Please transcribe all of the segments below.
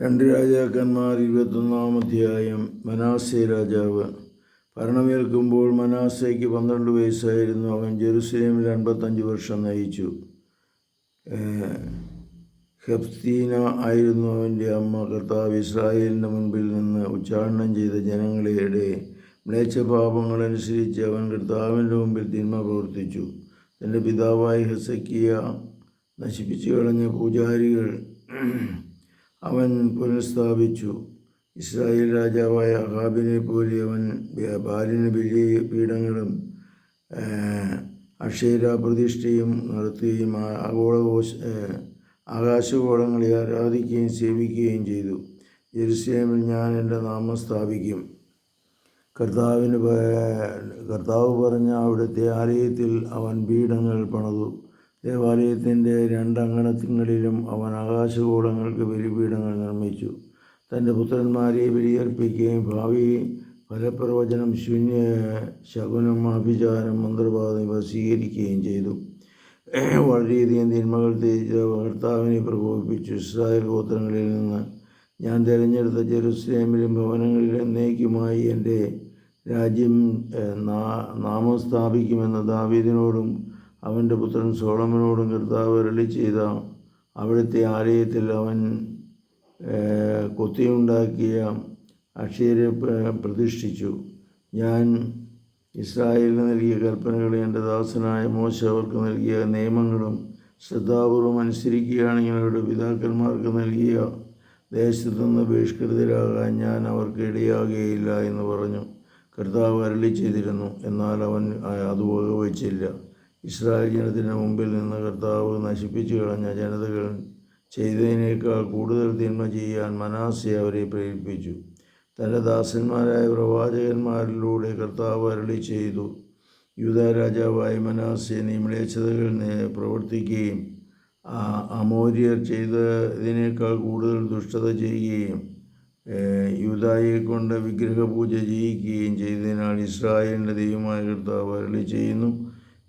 രണ്ട് രാജാക്കന്മാർ ഇരുപത്തൊന്നാം അധ്യായം മനാസെ രാജാവ്. ഭരണമേൽക്കുമ്പോൾ മനാസയ്ക്ക് പന്ത്രണ്ട് വയസ്സായിരുന്നു. അവൻ ജെറുസലേമിൽ അൻപത്തഞ്ച് വർഷം നയിച്ചു. ഹെഫ്തീന ആയിരുന്നു അവന്റെ അമ്മ. കർത്താവ് ഇസ്രായേലിന്റെ മുൻപിൽ നിന്ന് ഉച്ചാരണം ചെയ്ത ജനങ്ങളുടെ മ്ലേച്ഛപാപങ്ങളനുസരിച്ച് അവൻ കർത്താവിന്റെ മുമ്പിൽ തിന്മ പ്രവർത്തിച്ചു. തന്റെ പിതാവായ ഹെസക്കിയ നശിപ്പിച്ചു കളഞ്ഞ പൂജാരികൾ അവൻ പുനഃസ്ഥാപിച്ചു. ഇസ്രായേൽ രാജാവായ അഹാബിനെ പോലെ അവൻ ബാലിന് വിജയ പീഠങ്ങളും അക്ഷേര പ്രതിഷ്ഠയും നടത്തുകയും ആഗോളകോശ ആകാശഗോളങ്ങളെ ആരാധിക്കുകയും സേവിക്കുകയും ചെയ്തു. ജെറുസലേമിൽ ഞാൻ എന്റെ നാമം സ്ഥാപിക്കും. കർത്താവിന് കർത്താവ് പറഞ്ഞ അവിടുത്തെ ആലയത്തിൽ അവൻ പീഠങ്ങൾ പണിതു. ദേവാലയത്തിന്റെ രണ്ടങ്കണങ്ങളിലും അവൻ ആകാശഗോളങ്ങൾക്ക് ബലിപീഠങ്ങൾ നിർമ്മിച്ചു. തന്റെ പുത്രന്മാരെ ബലിയർപ്പിക്കുകയും ഭാവി ഫലപ്രവചനം ശൂന്യ ശകുനം അഭിചാരം മന്ത്രവാദം ഇവ സ്വീകരിക്കുകയും ചെയ്തു. വളരെയധികം തിന്മകൾ ഭർത്താവിനെ പ്രകോപിപ്പിച്ചു. ഇസ്രായേൽ ഗോത്രങ്ങളിൽ നിന്ന് ഞാൻ തിരഞ്ഞെടുത്ത ജെറുസലേമിലും ഭവനങ്ങളിലും എന്നേക്കുമായി എന്റെ രാജ്യം നാമം സ്ഥാപിക്കുമെന്ന് ദാവീദിനോടും അവന്റെ പുത്രൻ സോളമനോടും കർത്താവ് അരളി ചെയ്ത അവിടുത്തെ ആലയത്തിൽ അവൻ കൊത്തിയുണ്ടാക്കിയ അക്ഷയരെ പ്രതിഷ്ഠിച്ചു. ഞാൻ ഇസ്രായേലിന് നൽകിയ കൽപ്പനകളെ എന്റെ ദാസനായ മോശ അവർക്ക് നൽകിയ നിയമങ്ങളും ശ്രദ്ധാപൂർവം അനുസരിക്കുകയാണെങ്കിൽ അവരുടെ പിതാക്കന്മാർക്ക് നൽകിയ ദേശത്തു നിന്ന് ബഹിഷ്കൃതരാകാൻ ഞാൻ അവർക്ക് ഇടയാകുകയില്ല എന്ന് പറഞ്ഞു. കർത്താവ് അരളി ചെയ്തിരുന്നു. എന്നാൽ അവൻ അത് വകവച്ചില്ല. ഇസ്രായേൽ ജനത്തിന്റെ മുമ്പിൽ നിന്ന് കർത്താവ് നശിപ്പിച്ചു കളഞ്ഞ ജനതകൾ ചെയ്തതിനേക്കാൾ കൂടുതൽ തിന്മ ചെയ്യാൻ മനാസെ അവരെ പ്രേരിപ്പിച്ചു. തന്റെ ദാസന്മാരായ പ്രവാചകന്മാരിലൂടെ കർത്താവ് അരളി ചെയ്തു യൂത രാജാവായ മനാസെ നിമ്ലേച്ഛതകൾ പ്രവർത്തിക്കുകയും അമോര്യർ ചെയ്തതിനേക്കാൾ കൂടുതൽ ദുഷ്ടത ചെയ്യുകയും യൂതായെ കൊണ്ട് വിഗ്രഹപൂജ ചെയ്യിക്കുകയും ചെയ്തതിനാൽ ഇസ്രായേലിന്റെ ദൈവമായ കർത്താവ് അരളി ചെയ്യുന്നു.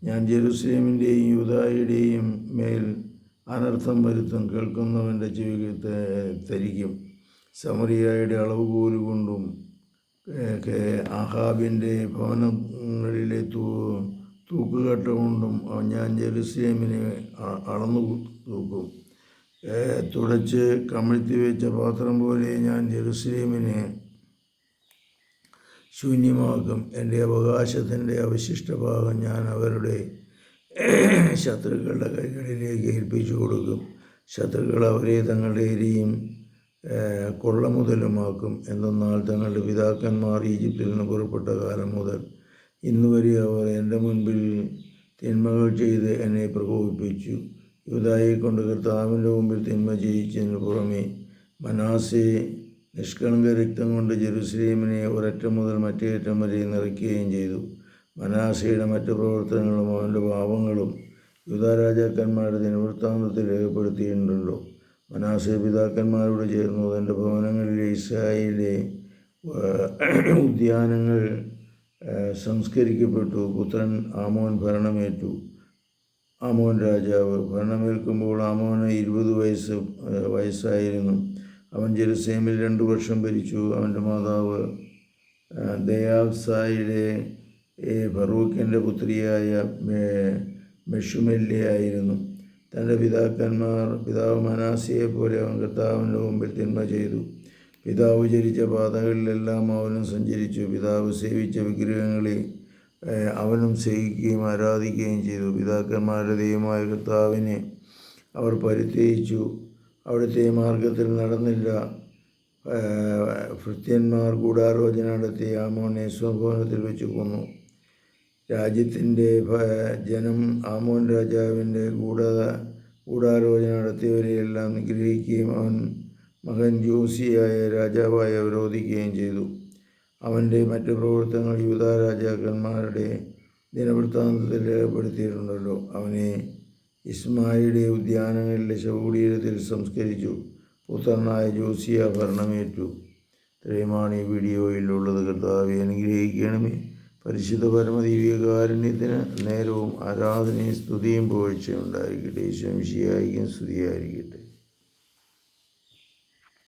ഞാൻ ജെറുസലേമിന്റെയും യൂതായുടെയും മേൽ അനർത്ഥം വരുത്തും കേൾക്കുന്നവന്റെ ചെവി തരിക്കും സമറിയായുടെ അളവുകോൽ കൊണ്ടും അഹാബിന്റെ ഭവനങ്ങളിലെ തൂ തൂക്കുകട്ട കൊണ്ടും ഞാൻ ജെറുസലേമിനെ അളന്നു തൂക്കും. തുടച്ച് കമിഴ്ത്തി വെച്ച പാത്രം പോലെ ഞാൻ ജെറുസലേമിനെ ശൂന്യമാക്കും എന്റെ അവകാശത്തിന്റെ അവശിഷ്ട ഭാഗം ഞാൻ അവരുടെ ശത്രുക്കളുടെ കൈകളിലേക്ക് ഏൽപ്പിച്ചു കൊടുക്കും. ശത്രുക്കൾ അവരെ തങ്ങളുടെ എരിയും കൊള്ള മുതലുമാക്കും. എന്തെന്നാൽ തങ്ങളുടെ പിതാക്കന്മാർ ഈജിപ്തിൽ നിന്ന് പുറപ്പെട്ട കാലം മുതൽ ഇന്നുവരെ അവർ എന്റെ മുൻപിൽ തിന്മകൾ ചെയ്ത് എന്നെ പ്രകോപിപ്പിച്ചു. യുവതായെ കൊണ്ട് കർത്താവിന്റെ മുമ്പിൽ തിന്മ ചെയ്യിച്ചതിന് പുറമെ മനാസെ നിഷ്കളങ്ക രക്തം കൊണ്ട് ജെറുസലേമിനെ ഒരറ്റം മുതൽ മറ്റേ അറ്റം വരെ നിറയ്ക്കുകയും ചെയ്തു. മനാസയുടെ മറ്റു പ്രവർത്തനങ്ങളും അവന്റെ ഭാവങ്ങളും യുവരാജാക്കന്മാരുടെ ദിനവൃത്താന്തത്തിൽ രേഖപ്പെടുത്തിയിട്ടുണ്ടല്ലോ. മനാസെ പിതാക്കന്മാരോട് ചേർന്നു. തന്റെ ഭവനങ്ങളിലെ ഇസ്രായേലിലെ ഉദ്യാനങ്ങൾ സംസ്കരിക്കപ്പെട്ടു. പുത്രൻ ആമോൻ ഭരണമേറ്റു. ആമോൻ രാജാവ് ഭരണമേൽക്കുമ്പോൾ ആമോന് ഇരുപത് വയസ്സ് വയസ്സായിരുന്നു. അവൻ ജെറുസലേമിൽ രണ്ടു വർഷം ഭരിച്ചു. അവന്റെ മാതാവ് ദയാവ്സായുടെ ഫറൂഖിന്റെ പുത്രിയായ മെഷുമെല്ലയായിരുന്നു തന്റെ പിതാക്കന്മാർ പിതാവ് മനാസിയെ പോലെ അവൻ കർത്താവിന്റെ മുമ്പിൽ തിന്മ ചെയ്തു. പിതാവ് ചരിച്ച പാതകളിലെല്ലാം അവനും സഞ്ചരിച്ചു. പിതാവ് സേവിച്ച വിഗ്രഹങ്ങളെ അവനും സേവിക്കുകയും ആരാധിക്കുകയും ചെയ്തു. പിതാക്കന്മാരുടെ ദൈവമായ കർത്താവിനെ അവർ പരിത്യജിച്ചു. അവിടുത്തെ മാർഗത്തിൽ നടന്നില്ല. ഭൃത്യന്മാർ ഗൂഢാലോചന നടത്തി ആമോനെ സ്വഭവനത്തിൽ വെച്ച് കൊന്നു. രാജ്യത്തിന്റെ ജനം ആമോൻ രാജാവിന്റെ ഗൂഢ ഗൂഢാലോചന നടത്തിയവരെയെല്ലാം നിഗ്രഹിക്കുകയും അവൻ മകൻ ജോസിയായ രാജാവായി അവരോധിക്കുകയും ചെയ്തു. അവന്റെ മറ്റു പ്രവർത്തനങ്ങൾ യൂത രാജാക്കന്മാരുടെ ദിനവൃത്താന്തത്തിൽ രേഖപ്പെടുത്തിയിട്ടുണ്ടല്ലോ. അവനെ ഇസ്മായിയുടെ ഉദ്യാനങ്ങളിലെ ശവകുടീരത്തിൽ സംസ്കരിച്ചു. പുത്രനായ ജോസിയ ഭരണമേറ്റു. ഇത്രയുമാണ് ഈ വീഡിയോയിലുള്ളത് കർത്താവെ അനുഗ്രഹിക്കണമേ. പരിശുദ്ധ പരമദീവികാരുണ്യത്തിന് നേരവും ആരാധനയും സ്തുതിയും പുകഴ്ചയും ഉണ്ടായിരിക്കട്ടെ. ശംശിയായിരിക്കും സ്തുതിയായിരിക്കട്ടെ.